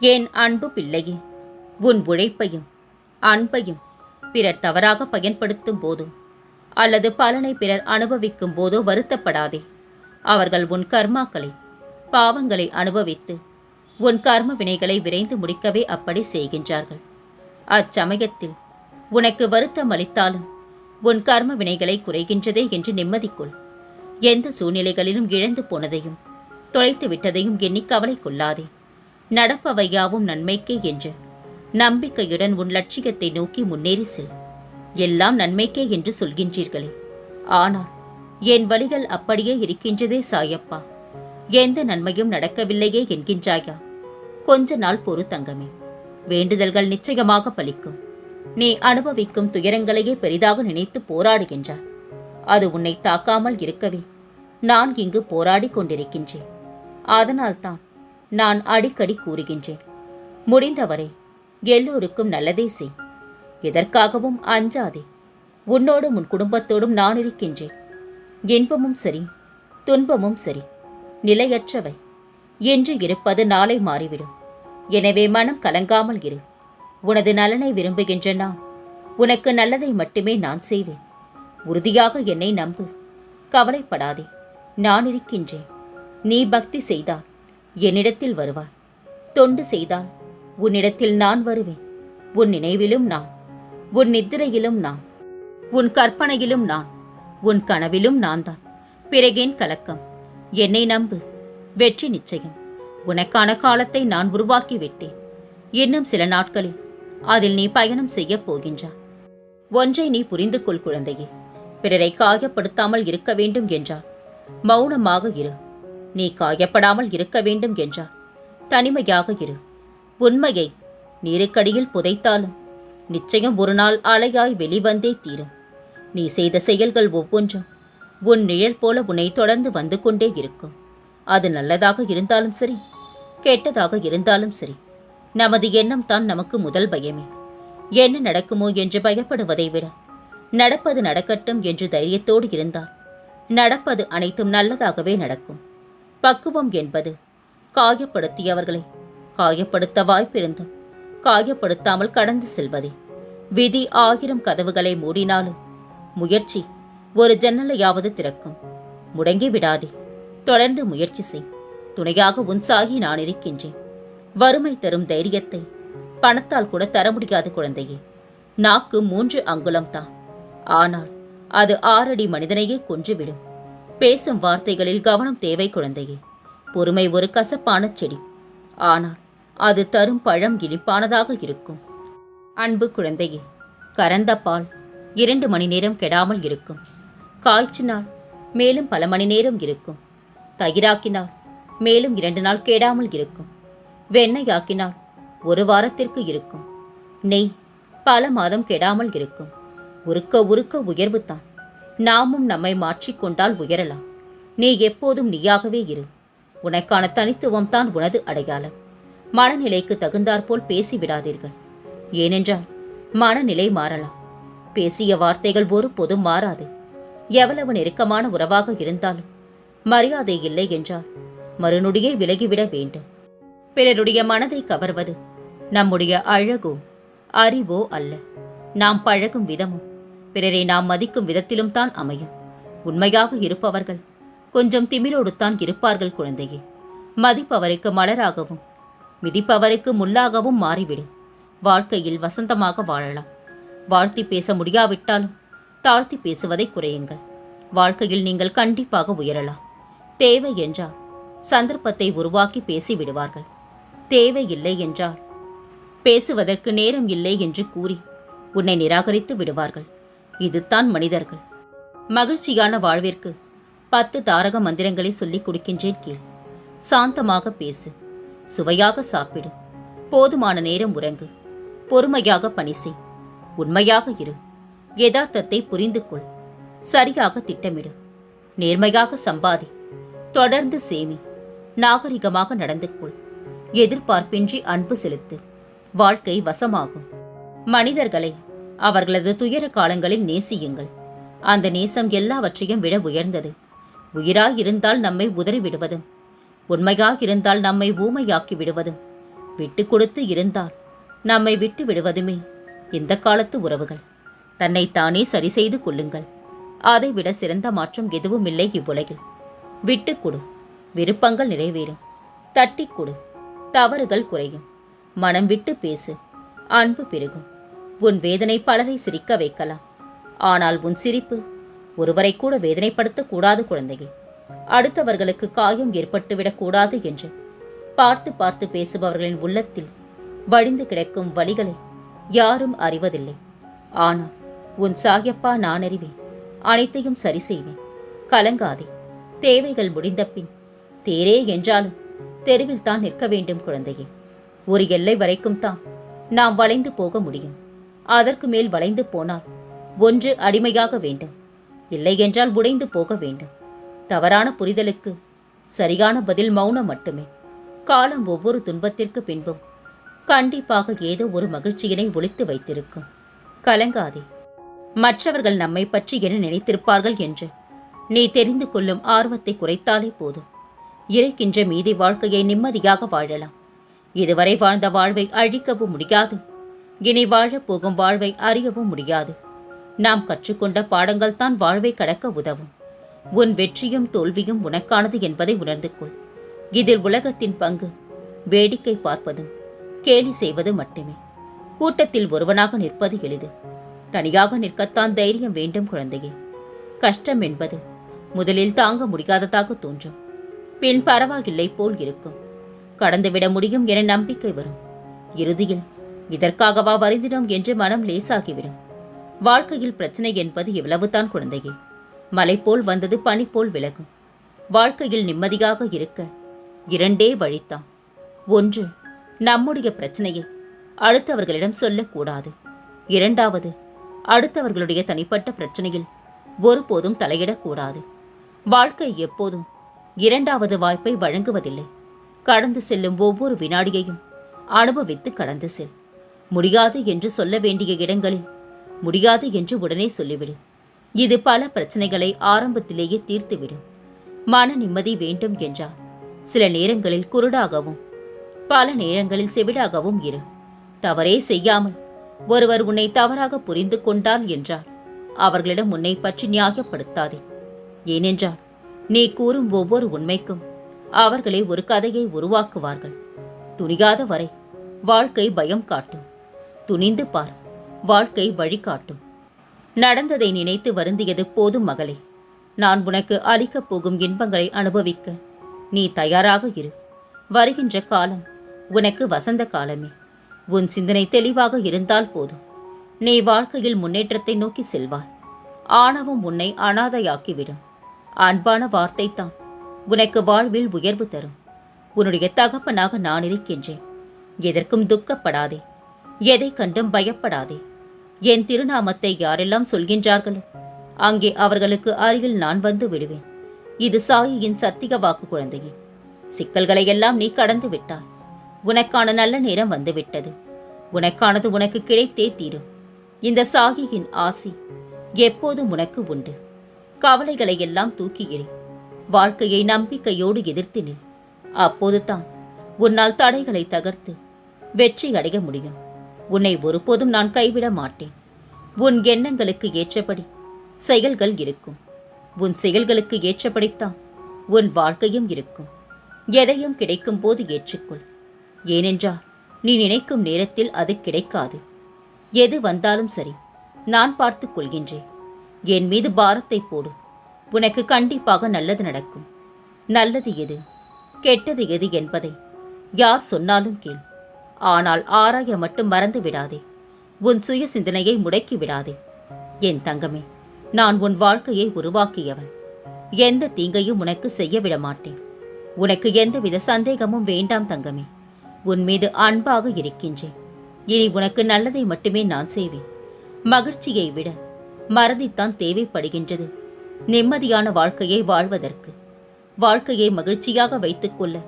என் அன்பு பிள்ளையே? உன் உழைப்பையும் அன்பையும் பிறர் தவறாக பயன்படுத்தும் போதோ அல்லது பலனை பிறர் அனுபவிக்கும் போதோ வருத்தப்படாதே. அவர்கள் உன் கர்மாக்களை பாவங்களை அனுபவித்து உன் கர்ம வினைகளை விரைந்து முடிக்கவே அப்படி செய்கின்றார்கள். அச்சமயத்தில் உனக்கு வருத்தம் அளித்தாலும் உன் கர்ம வினைகளை குறைகின்றதே என்று நிம்மதிக்குள் எந்த சூழ்நிலைகளிலும் இழந்து போனதையும் தொலைத்து விட்டதையும் எண்ணி கவலை கொள்ளாதே. நடப்பவையாவும் நன்மைக்கே என்று. நம்பிக்கையுடன் உன் லட்சியத்தை நோக்கி முன்னேறி செல். எல்லாம் நன்மைக்கே என்று சொல்கின்றீர்களே. ஆனால் என் வழிகள் அப்படியே இருக்கின்றதே சாயப்பா. எந்த நன்மையும் நடக்கவில்லையே என்கின்றாயா? கொஞ்ச நாள் பொறு தங்கமே. வேண்டுதல்கள் நிச்சயமாக பலிக்கும். நீ அனுபவிக்கும் துயரங்களையே பெரிதாக நினைத்து போராடுகின்றாய் அது உன்னை தாக்காமல் இருக்கவே நான் இங்கு போராடிக் கொண்டிருக்கின்றேன். அதனால்தான் நான் அடிக்கடி கூறுகின்றேன். முடிந்தவரை எல்லோருக்கும் நல்லதே செய். எதற்காகவும் அஞ்சாதே. உன்னோடும் உன் குடும்பத்தோடும் நான் இருக்கின்றேன். இன்பமும் சரி துன்பமும் சரி நிலையற்றவை. என்று இருப்பது நாளை மாறிவிடும். எனவே மனம் கலங்காமல் இரு. உனது நலனை விரும்புகின்ற நான் உனக்கு நல்லதை மட்டுமே நான் செய்வேன். உறுதியாக என்னை நம்பு. கவலைப்படாதே. நான் இருக்கின்றேன். நீ பக்தி செய்தால் என்னிடத்தில் வருவாய் தொண்டு செய்தால் உன்னிடத்தில் நான் வருவேன். உன் நினைவிலும் நான். உன் நித்திரையிலும் நான். உன் கற்பனையிலும் நான். உன் கனவிலும் நான் தான் பிறகேன் கலக்கம். என்னை நம்பு. வெற்றி நிச்சயம். உனக்கான காலத்தை நான் உருவாக்கி விட்டேன். இன்னும் சில நாட்களில் அதில் நீ பயணம் செய்யப் போகின்றாய். ஒன்றை நீ புரிந்து கொள் குழந்தையே. பிறரை காயப்படுத்தாமல் இருக்க வேண்டும் என்றால் மௌனமாக இரு. நீ காயப்படாமல் இருக்க வேண்டும் என்றால் தனிமையாக இரு. உண்மையை நீருக்கடியில் புதைத்தாலும் நிச்சயம் ஒரு நாள் அலையாய் வெளிவந்தே தீரும். நீ செய்த செயல்கள் ஒவ்வொன்றும் உன் நிழல் போல உன்னை தொடர்ந்து வந்து கொண்டே இருக்கும். அது நல்லதாக இருந்தாலும் சரி கெட்டதாக இருந்தாலும் சரி நமது எண்ணம் தான் நமக்கு முதல் பயமே. என்ன நடக்குமோ என்று பயப்படுவதை விட நடப்பது நடக்கட்டும் என்று தைரியத்தோடு இருந்தால் நடப்பது அனைத்தும் நல்லதாகவே நடக்கும். பக்குவம் என்பது. காயப்படுத்தியவர்களை காயப்படுத்த வாய்ப்பிருந்தும் காயப்படுத்தாமல் கடந்து செல்வதே. விதி ஆயிரம் கதவுகளை மூடினாலும் முயற்சி ஒரு ஜன்னலையாவது திறக்கும். முடங்கி விடாதே தொடர்ந்து முயற்சி செய். துணையாக உன் சாகி நான் இருக்கின்றேன். வறுமை தரும் தைரியத்தை பணத்தால் கூட தர முடியாத குழந்தையே. நாக்கு மூன்று அங்குலம்தான். ஆனால் அது ஆறடி மனிதனையே கொன்றுவிடும். பேசும் வார்த்தைகளில் கவனம் தேவை குழந்தையே. பொறுமை ஒரு கசப்பான செடி. ஆனால் அது தரும் பழம் இனிப்பானதாக இருக்கும். அன்பு குழந்தையே கறந்த பால் இரண்டு மணி நேரம் கெடாமல் இருக்கும். காய்ச்சினால் மேலும் பல மணி நேரம் இருக்கும். தயிராக்கினால் மேலும் இரண்டு நாள் கெடாமல் இருக்கும். வெண்ணையாக்கினால் ஒரு வாரத்திற்கு இருக்கும். நெய் பல மாதம் கெடாமல் இருக்கும். உருக்க உருக்க உயர்வு தான். நாமும் நம்மை மாற்றிக்கொண்டால் உயரலாம். நீ எப்போதும் நீயாகவே இரு. உனக்கான தனித்துவம் தான் உனது அடையாளம். மனநிலைக்கு தகுந்தாற்போல் பேசிவிடாதீர்கள் ஏனென்றால் மனநிலை மாறலாம். பேசிய வார்த்தைகள் ஒருபோதும் மாறாது. எவ்வளவு நெருக்கமான உறவாக இருந்தாலும் மரியாதை இல்லை என்றால் மறுநொடியே விலகிவிட வேண்டும். பிறருடைய மனதை கவர்வது நம்முடைய அழகோ அறிவோ அல்ல. நாம் பழகும் விதமும் பிறரை நாம் மதிக்கும் விதத்திலும் தான் அமையும். உண்மையாக இருப்பவர்கள் கொஞ்சம் திமிரோடு தான் இருப்பார்கள் குழந்தையே. மதிப்பவருக்கு மலராகவும் மிதிப்பவருக்கு முள்ளாகவும் மாறிவிடு. வாழ்க்கையில் வசந்தமாக வாழலாம். வாழ்த்தி பேச முடியாவிட்டாலும் தாழ்த்தி பேசுவதை குறையுங்கள். வாழ்க்கையில் நீங்கள் கண்டிப்பாக உயரலாம். தேவை என்றால் சந்தர்ப்பத்தை உருவாக்கி பேசி விடுவார்கள் தேவை இல்லை என்றால் பேசுவதற்கு நேரம் இல்லை என்று கூறி உன்னை நிராகரித்து விடுவார்கள். இதுதான் மனிதர்கள். மகிழ்ச்சியான வாழ்விற்கு பத்து தாரக மந்திரங்களை சொல்லிக் கொடுக்கின்றேன் கீழ் சாந்தமாக பேசு. சுவையாக சாப்பிடு. போதுமான நேரம் உறங்கு. பொறுமையாக பணி செய். உண்மையாக இரு. யதார்த்தத்தை புரிந்து கொள். சரியாக திட்டமிடு. நேர்மையாக சம்பாதி. தொடர்ந்து சேமி. நாகரிகமாக நடந்து கொள். எதிர்பார்ப்பின்றி அன்பு செலுத்து. வாழ்க்கை வசமாகும். மனிதர்களை அவர்களது துயர காலங்களில் நேசியுங்கள். அந்த நேசம் எல்லாவற்றையும் விட உயர்ந்தது. உயிராய் இருந்தால் நம்மை உதறி விடுவதும் உண்மையாக இருந்தால் நம்மை ஊமையாக்கி விடுவதும். விட்டு கொடுத்து இருந்தால் நம்மை விட்டு விடுவதுமே இந்த காலத்து உறவுகள். தன்னை தானே சரி செய்து கொள்ளுங்கள். அதைவிட சிறந்த மாற்றம் எதுவும் இல்லை இவ்வுலகில். விட்டு கொடு விருப்பங்கள் நிறைவேறும். தட்டி கொடு தவறுகள் குறையும். மனம் விட்டு பேசு அன்பு பெருகும். உன் வேதனை பலரை சிரிக்க வைக்கலாம். ஆனால் உன் சிரிப்பு ஒருவரை கூட வேதனைப்படுத்த கூடாது குழந்தையே. அடுத்தவர்களுக்கு காயம் ஏற்பட்டுவிடக் கூடாது என்று பார்த்து பார்த்து பேசுபவர்களின் உள்ளத்தில் வழிந்து கிடக்கும் வழிகளை யாரும் அறிவதில்லை. ஆனால் உன் சாயப்பா நான் அறிவேன். அனைத்தையும் சரி செய்வேன். கலங்காதே. தேவைகள் முடிந்த பின் தேரே என்றாலும் தெருவில் தான் நிற்க வேண்டும் குழந்தையே. ஒரு எல்லை வரைக்கும் தான் நாம் வளைந்து போக முடியும். அதற்கு மேல் வளைந்து போனால் ஒன்று அடிமையாக வேண்டும். இல்லை என்றால் உடைந்து போக வேண்டும். தவறான புரிதலுக்கு சரியான பதில் மௌனம் மட்டுமே. காலம் ஒவ்வொரு துன்பத்திற்கு பின்பும் கண்டிப்பாக ஏதோ ஒரு மகிழ்ச்சியினை ஒழித்து வைத்திருக்கும். கலங்காதே. மற்றவர்கள் நம்மை பற்றி என்ன நினைத்திருப்பார்கள் என்று நீ தெரிந்து கொள்ளும் ஆர்வத்தை குறைத்தாலே போதும். இருக்கின்ற மீதி வாழ்க்கையை நிம்மதியாக வாழலாம். இதுவரை வாழ்ந்த வாழ்வை அழிக்கவும் முடியாது. இனி வாழப் போகும் வாழ்வை அறியவும் முடியாது. நாம் கற்றுக்கொண்ட பாடங்கள் தான் வாழ்வை கடக்க உதவும். உன் வெற்றியும் தோல்வியும் உனக்கானது என்பதை உணர்ந்து கொள். இதில் உலகத்தின் பங்கு வேடிக்கை பார்ப்பதும் கேலி செய்வது மட்டுமே. கூட்டத்தில் ஒருவனாக நிற்பது எளிது. தனியாக நிற்கத்தான் தைரியம் வேண்டும் குழந்தையே. கஷ்டம் என்பது முதலில் தாங்க முடியாததாக தோன்றும். பின் பரவாயில்லை போல் இருக்கும். கடந்துவிட முடியும் என நம்பிக்கை வரும். இறுதியில் இதற்காகவா வருந்தினோம் என்று மனம் லேசாகிவிடும். வாழ்க்கையில் பிரச்சனை என்பது இவ்வளவுதான் குழந்தையே. மலை போல் வந்தது பனி போல் விலகும். வாழ்க்கையில் நிம்மதியாக இருக்க இரண்டே வழித்தான். ஒன்று நம்முடைய பிரச்சனையை அடுத்தவர்களிடம் சொல்லக்கூடாது. இரண்டாவது அடுத்தவர்களுடைய தனிப்பட்ட பிரச்சனையில் ஒருபோதும் தலையிடக்கூடாது. வாழ்க்கை எப்போதும் இரண்டாவது வாய்ப்பை வழங்குவதில்லை. கடந்து செல்லும் ஒவ்வொரு வினாடியையும் அனுபவித்து கடந்து செல். முடியாது என்று சொல்ல வேண்டிய இடங்களில். முடியாது என்று உடனே சொல்லிவிடு. இது பல பிரச்சனைகளை ஆரம்பத்திலேயே தீர்த்துவிடும். மன நிம்மதி வேண்டும் என்றால் சில நேரங்களில் குருடாகவும் பல நேரங்களில் செவிடாகவும் இரு. தவறே செய்யாமல் ஒருவர் உன்னை தவறாக புரிந்து கொண்டார் என்றால் அவர்களிடம் உன்னை பற்றி நியாயப்படுத்தாதே. ஏனென்றால் நீ கூறும் ஒவ்வொரு உண்மைக்கும் அவர்களே ஒரு கதையை உருவாக்குவார்கள். துணியாத வரை வாழ்க்கை பயம் காட்டும். துணிந்து பார். வாழ்க்கை வழிகாட்டும். நடந்ததை நினைத்து வருந்தியது போதும் மகளே. நான் உனக்கு அளிக்கப் போகும் இன்பங்களை அனுபவிக்க நீ தயாராக இரு. வருகின்ற காலம் உனக்கு வசந்த காலமே. உன் சிந்தனை தெளிவாக இருந்தால் போதும். நீ வாழ்க்கையில் முன்னேற்றத்தை நோக்கி செல்வாய். ஆணவம் உன்னை அனாதையாக்கிவிடும். அன்பான வார்த்தை தான் உனக்கு வாழ்வில் உயர்வு தரும். உன்னுடைய தகப்பனாக நான் இருக்கின்றேன். எதற்கும் துக்கப்படாதே. எதை கண்டும் பயப்படாதே. என் திருநாமத்தை யாரெல்லாம் சொல்கின்றார்களோ அங்கே அவர்களுக்கு அருகில் நான் வந்து விடுவேன். இது சாயியின் சத்திக வாக்கு குழந்தையே. சிக்கல்களை எல்லாம் நீ கடந்து விட்டாய். உனக்கான நல்ல நேரம் வந்துவிட்டது. உனக்கானது உனக்கு கிடைத்தே தீரும். இந்த சாகியின் ஆசி எப்போதும் உனக்கு உண்டு. கவலைகளை எல்லாம் தூக்கி வாழ்க்கையை நம்பிக்கையோடு எதிர்த்து நில். அப்போதுதான் உன்னால் தடைகளை தகர்த்து வெற்றி அடைய முடியும். உன்னை ஒருபோதும் நான் கைவிட மாட்டேன். உன் எண்ணங்களுக்கு ஏற்றபடி செயல்கள் இருக்கும். உன் செயல்களுக்கு ஏற்றபடித்தான் உன் வாழ்க்கையும் இருக்கும். எதையும் கிடைக்கும் போது ஏற்றுக்கொள். ஏனென்றால் நீ நினைக்கும் நேரத்தில் அது கிடைக்காது. எது வந்தாலும் சரி நான் பார்த்துக் கொள்கின்றேன். என் மீது பாரத்தை போடு. உனக்கு கண்டிப்பாக நல்லது நடக்கும். நல்லது எது கெட்டது எது என்பதை யார் சொன்னாலும் கேள். ஆனால் ஆராய மட்டும் மறந்து விடாதே. உன் சுய சிந்தனையை முடக்கி விடாதே. என் தங்கமே நான் உன் வாழ்க்கையை உருவாக்கியவன். எந்த தீங்கையும் உனக்கு செய்ய விட மாட்டேன். உனக்கு எந்தவித சந்தேகமும் வேண்டாம் தங்கமே. உன் மீது அன்பாக இருக்கின்றேன். இனி உனக்கு நல்லதை மட்டுமே நான் செய்வேன். மகிழ்ச்சியை விட மறதித்தான் தேவைப்படுகின்றது. நிம்மதியான வாழ்க்கையை வாழ்வதற்கு. வாழ்க்கையை மகிழ்ச்சியாக வைத்துக்கொள்ள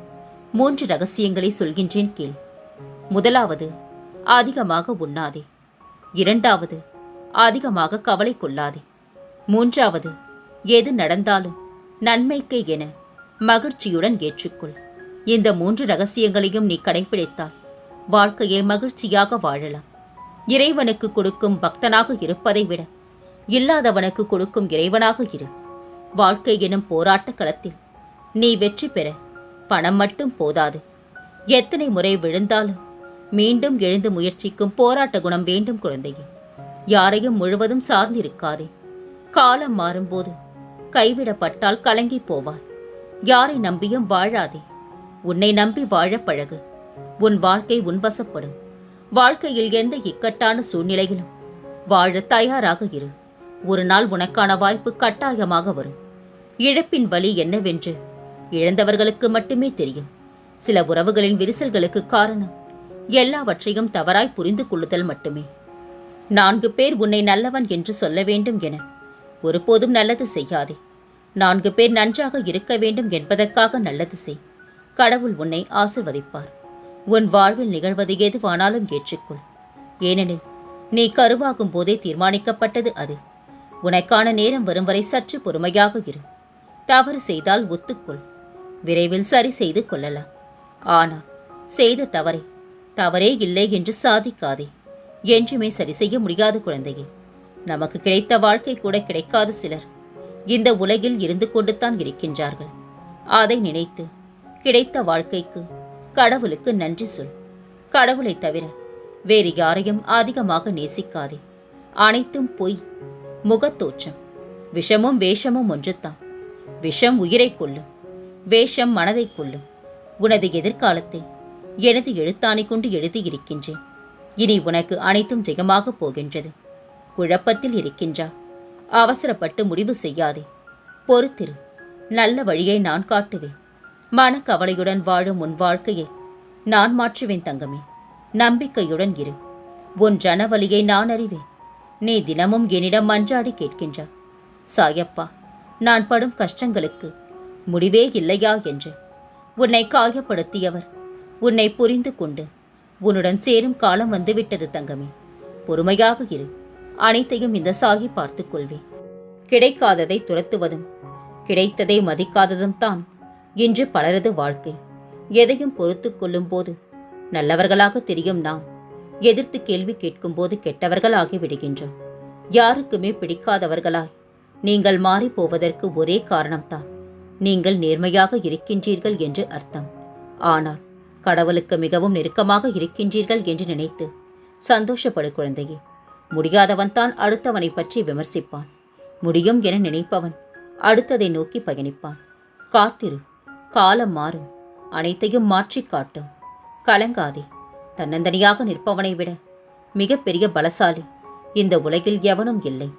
மூன்று ரகசியங்களை சொல்கின்றேன் கேள். முதலாவது அதிகமாக உண்ணாதே. இரண்டாவது அதிகமாக கவலை கொள்ளாதே. மூன்றாவது எது நடந்தாலும் நன்மைக்கே என மகிழ்ச்சியுடன் ஏற்றுக்கொள். இந்த மூன்று ரகசியங்களையும் நீ கடைபிடித்தால் வாழ்க்கையை மகிழ்ச்சியாக வாழலாம். இறைவனுக்கு கொடுக்கும் பக்தனாக இருப்பதை விட இல்லாதவனுக்கு கொடுக்கும் இறைவனாக இரு. வாழ்க்கை எனும் போராட்ட களத்தில் நீ வெற்றி பெற பணம் மட்டும் போதாது. எத்தனை முறை விழுந்தாலும் மீண்டும் எழுந்து முயற்சிக்கும் போராட்ட குணம் வேண்டும் குழந்தையே. யாரையும் முழுவதும் சார்ந்திருக்காதே. காலம் மாறும்போது கைவிடப்பட்டால் கலங்கி போவாய். யாரை நம்பியும் வாழாதே. உன்னை நம்பி வாழ பழகு. உன் வாழ்க்கை உன்வசப்படும். வாழ்க்கையில் எந்த இக்கட்டான சூழ்நிலையிலும் வாழ தயாராக இரு. ஒரு நாள் உனக்கான வாய்ப்பு கட்டாயமாக வரும். இழப்பின் வலி என்னவென்று இழந்தவர்களுக்கு மட்டுமே தெரியும். சில உறவுகளின் விரிசல்களுக்கு காரணம் எல்லாவற்றையும் தவறாய் புரிந்து கொள்ளுதல் மட்டுமே. நான்கு பேர் உன்னை நல்லவன் என்று சொல்ல வேண்டும் என ஒருபோதும் நல்லது செய்யாதே. நான்கு பேர் நன்றாக இருக்க வேண்டும் என்பதற்காக நல்லது செய். கடவுள் உன்னை ஆசிர்வதிப்பார். உன் வாழ்வில் நிகழ்வது எதுவானாலும் ஏற்றுக்கொள். ஏனெனில் நீ கருவாகும் போதே தீர்மானிக்கப்பட்டது அது. உனக்கான நேரம் வரும் வரை சற்று பொறுமையாக இரு. தவறு செய்தால் ஒத்துக்கொள். விரைவில் சரி செய்து கொள்ளலாம். ஆனால் செய்த தவறை தவறே இல்லை என்று சாதிக்காதே. என்றுமே சரி செய்ய முடியாத குழந்தையே. நமக்கு கிடைத்த வாழ்க்கை கூட கிடைக்காத சிலர். இந்த உலகில் இருந்து கொண்டுதான் இருக்கின்றார்கள். அதை நினைத்து கிடைத்த வாழ்க்கைக்கு கடவுளுக்கு நன்றி சொல். கடவுளை தவிர வேறு யாரையும் அதிகமாக நேசிக்காதே. அனைத்தும் பொய் முகத்தோற்றம் விஷமும் வேஷமும் ஒன்றுதான். விஷம் உயிரை கொள்ளும் வேஷம் மனதை கொள்ளும் உனது எதிர்காலத்தை எனது எழுத்தாணை கொண்டு எழுதியிருக்கின்றேன். இனி உனக்கு அனைத்தும் ஜெயமாக போகின்றது. குழப்பத்தில் இருக்கின்றா? அவசரப்பட்டு முடிவு செய்யாதே. பொறுத்திரு நல்ல வழியை நான் காட்டுவேன். மனக்கவலையுடன் வாழும் உன் வாழ்க்கையை நான் மாற்றுவேன் தங்கமே. நம்பிக்கையுடன் இரு. உன் ஜனவலியை நான் அறிவேன். நீ தினமும் என்னிடம் மன்றாடி கேட்கின்றா? சாயப்பா நான் படும் கஷ்டங்களுக்கு முடிவே இல்லையா என்று. உன்னை காயப்படுத்தியவர் உன்னை புரிந்து கொண்டு உன்னுடன் சேரும் காலம் வந்துவிட்டது தங்கமே. பொறுமையாக இரு. அனைத்தையும் இந்த சாகி பார்த்துக் கொள்வேன் கிடைக்காததை துரத்துவதும் கிடைத்ததை மதிக்காததும் தான் இன்று பலரது வாழ்க்கை. எதையும் பொறுத்து கொள்ளும் போது நல்லவர்களாக தெரியும் நாம். எதிர்த்து கேள்வி கேட்கும் போது கெட்டவர்களாகி விடுகின்றோம். யாருக்குமே பிடிக்காதவர்களாய் நீங்கள் மாறிப் போவதற்கு ஒரே காரணம்தான் நீங்கள் நேர்மையாக இருக்கின்றீர்கள் என்று அர்த்தம். ஆனால் கடவுளுக்கு மிகவும் நெருக்கமாக இருக்கின்றீர்கள் என்று நினைத்து சந்தோஷப்படு குழந்தையே. முடியாதவன் தான் அடுத்தவனை பற்றி விமர்சிப்பான். முடியும் என நினைப்பவன் அடுத்ததை நோக்கி பயணிப்பான். காத்திரு காலம் மாறும் அனைத்தையும் மாற்றிக் காட்டும். கலங்காதே தன்னந்தனியாக நிற்பவனை விட மிகப்பெரிய பலசாலி இந்த உலகில் எவனும் இல்லை.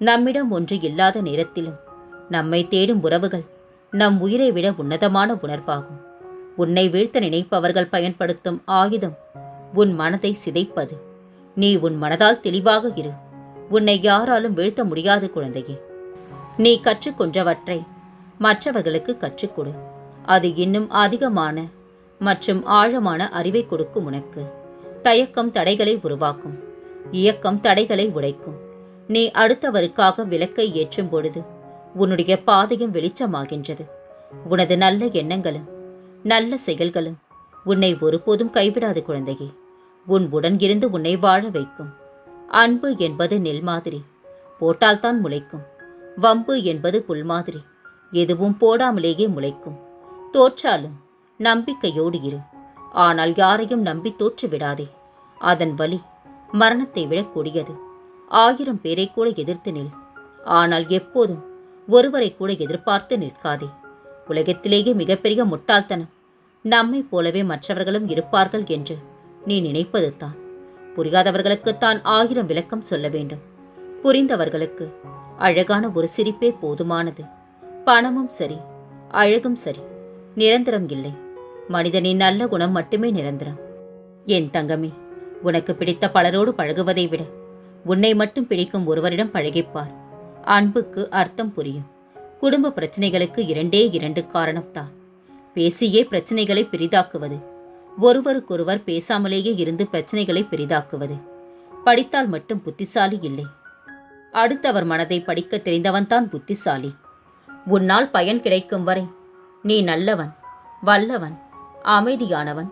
நம்மிடம் ஒன்று இல்லாத நேரத்திலும் நம்மை தேடும் உறவுகள் நம் உயிரை விட உன்னதமான உணர்வாகும். உன்னை வீழ்த்த நினைப்பவர்கள் பயன்படுத்தும் ஆயுதம். உன் மனதை சிதைப்பது. நீ உன் மனதால் தெளிவாக இரு. உன்னை யாராலும் வீழ்த்த முடியாது குழந்தையே. நீ கற்றுக்கொன்றவற்றை மற்றவர்களுக்கு கற்றுக்கொடு. அது இன்னும் அதிகமான மற்றும் ஆழமான அறிவை கொடுக்கும் உனக்கு. தயக்கம் தடைகளை உருவாக்கும். இயக்கம் தடைகளை உடைக்கும். நீ அடுத்தவருக்காக விளக்கை ஏற்றும் பொழுது உன்னுடைய பாதையும் வெளிச்சமாகின்றது. உனது நல்ல எண்ணங்களும் நல்ல செயல்களும் உன்னை ஒருபோதும் கைவிடாது குழந்தையே. உன் உடன் இருந்து உன்னை வாழ வைக்கும். அன்பு என்பது நெல் மாதிரி. போட்டால்தான் முளைக்கும். வம்பு என்பது புல் மாதிரி. எதுவும் போடாமலேயே முளைக்கும். தோற்றாலும் நம்பிக்கையோடு இரு. ஆனால் யாரையும் நம்பி தோற்று விடாதே. அதன் வலி மரணத்தை விட கொடியது. ஆயிரம் பேரை கூட எதிர்த்து நில். ஆனால் எப்போதும் ஒருவரை கூட எதிர்பார்த்து நிற்காதே. உலகத்திலேயே மிகப்பெரிய முட்டாள்தனம். நம்மைப் போலவே மற்றவர்களும் இருப்பார்கள் என்று நீ நினைப்பது தான். புரியாதவர்களுக்குத்தான் ஆயிரம் விளக்கம் சொல்ல வேண்டும். புரிந்தவர்களுக்கு அழகான ஒரு சிரிப்பே போதுமானது. பணமும் சரி அழகும் சரி நிரந்தரம் இல்லை. மனிதனின் நல்ல குணம் மட்டுமே நிரந்தரம். என் தங்கமே உனக்கு பிடித்த பலரோடு பழகுவதை விட உன்னை மட்டும் பிடிக்கும் ஒருவரிடம் பழகிப்பார். அன்புக்கு அர்த்தம் புரியும். குடும்ப பிரச்சனைகளுக்கு இரண்டே இரண்டு காரணம்தான் பேசியே பிரச்சனைகளை பெரிதாக்குவது. ஒருவருக்கொருவர் பேசாமலேயே இருந்து பிரச்சனைகளை பெரிதாக்குவது. படித்தால் மட்டும் புத்திசாலி இல்லை. அடுத்தவர் மனதை படிக்க தெரிந்தவன்தான் புத்திசாலி. உன்னால் பயன் கிடைக்கும் வரை நீ நல்லவன் வல்லவன் அமைதியானவன்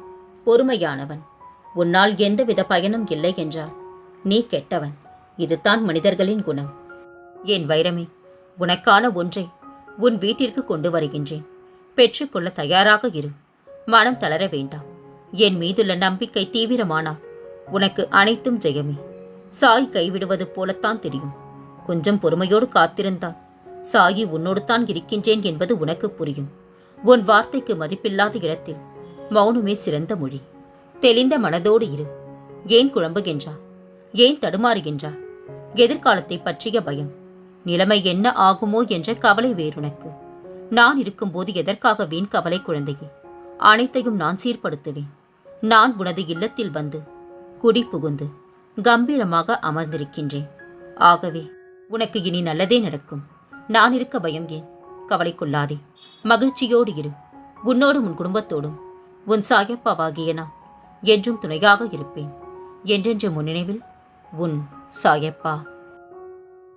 பொறுமையானவன். உன்னால் எந்தவித பயனும் இல்லை என்றால் நீ கெட்டவன். இதுதான் மனிதர்களின் குணம். என் வைரமே உனக்கான ஒன்றை உன் வீட்டிற்கு கொண்டு வருகின்றேன். பெற்றுக்கொள்ள தயாராக இரு. மனம் தளர வேண்டாம். என் மீதுள்ள நம்பிக்கை தீவிரமானால் உனக்கு அனைத்தும் ஜெயமே. சாய் கைவிடுவது போலத்தான் தெரியும். கொஞ்சம் பொறுமையோடு காத்திருந்தால் சாயி உன்னோடு தான் இருக்கின்றேன் என்பது உனக்கு புரியும். உன் வார்த்தைக்கு மதிப்பில்லாத இடத்தில் மௌனமே சிறந்த மொழி. தெளிந்த மனதோடு இரு. ஏன் குழம்புகின்றா ஏன் தடுமாறுகின்றா எதிர்காலத்தை பற்றிய பயம். நிலைமை என்ன ஆகுமோ என்ற கவலை வேறுனக்கு நான் இருக்கும்போது எதற்காக வீண் கவலை குழந்தையே? அனைத்தையும் நான் சீர்படுத்துவேன். நான் உனது இல்லத்தில் வந்து குடி புகுந்து கம்பீரமாக அமர்ந்திருக்கின்றேன். ஆகவே உனக்கு இனி நல்லதே நடக்கும். நான் இருக்க பயம் ஏன்? கவலை கொள்ளாதே. மகிழ்ச்சியோடு இரு. உன்னோடும் உன் குடும்பத்தோடும். உன் சாயப்பாவாகிய நான் என்றும் துணையாக இருப்பேன். என்றென்று முன்னினைவில் உன் சாயப்பா.